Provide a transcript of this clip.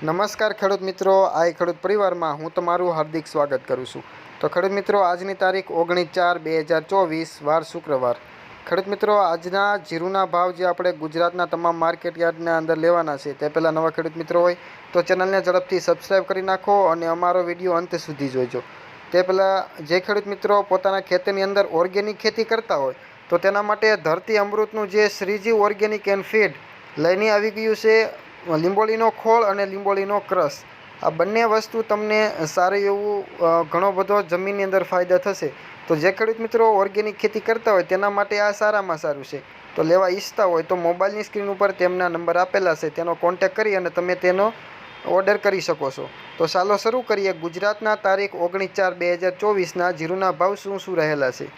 નમસ્કાર ખેડૂત મિત્રો, આ ખેડૂત પરિવારમાં હું તમારું હાર્દિક સ્વાગત કરું છું. તો ખેડૂત મિત્રો, આજની તારીખ ઓગણીસ ચાર બે હજાર ચોવીસ, વાર શુક્રવાર. ખેડૂત મિત્રો, આજના જીરુના ભાવ જે આપણે ગુજરાતના તમામ માર્કેટ યાર્ડના અંદર લેવાના છે તે પહેલાં નવા ખેડૂત મિત્રો હોય તો ચેનલને ઝડપથી સબસ્ક્રાઈબ કરી નાખો અને અમારો વીડિયો અંત સુધી જોઈજો તે પહેલાં જે ખેડૂત મિત્રો પોતાના ખેતરની અંદર ઓર્ગેનિક ખેતી કરતા હોય તો તેના માટે ધરતી અમૃતનું જે શ્રીજી ઓર્ગેનિક એન્ડ ફીડ લઈને આવી ગયું છે લીંબોળીનો ખોળ અને લીંબોળીનો ક્રશ આ બંને વસ્તુ તમને સારું એવું ઘણો બધો જમીનની અંદર ફાયદા થશે. તો જે ખેડૂત મિત્રો ઓર્ગેનિક ખેતી કરતા હોય તેના માટે આ સારામાં સારું છે. તો લેવા ઈચ્છતા હોય તો મોબાઈલની સ્ક્રીન ઉપર તેમના નંબર આપેલા છે. તેનો કોન્ટેક કરી અને તમે તેનો ઓર્ડર કરી શકો છો. તો ચાલો શરૂ કરીએ ગુજરાતના તારીખ ઓગણીસ ચાર બે હજાર ચોવીસના જીરુના ભાવ શું શું રહેલા છે?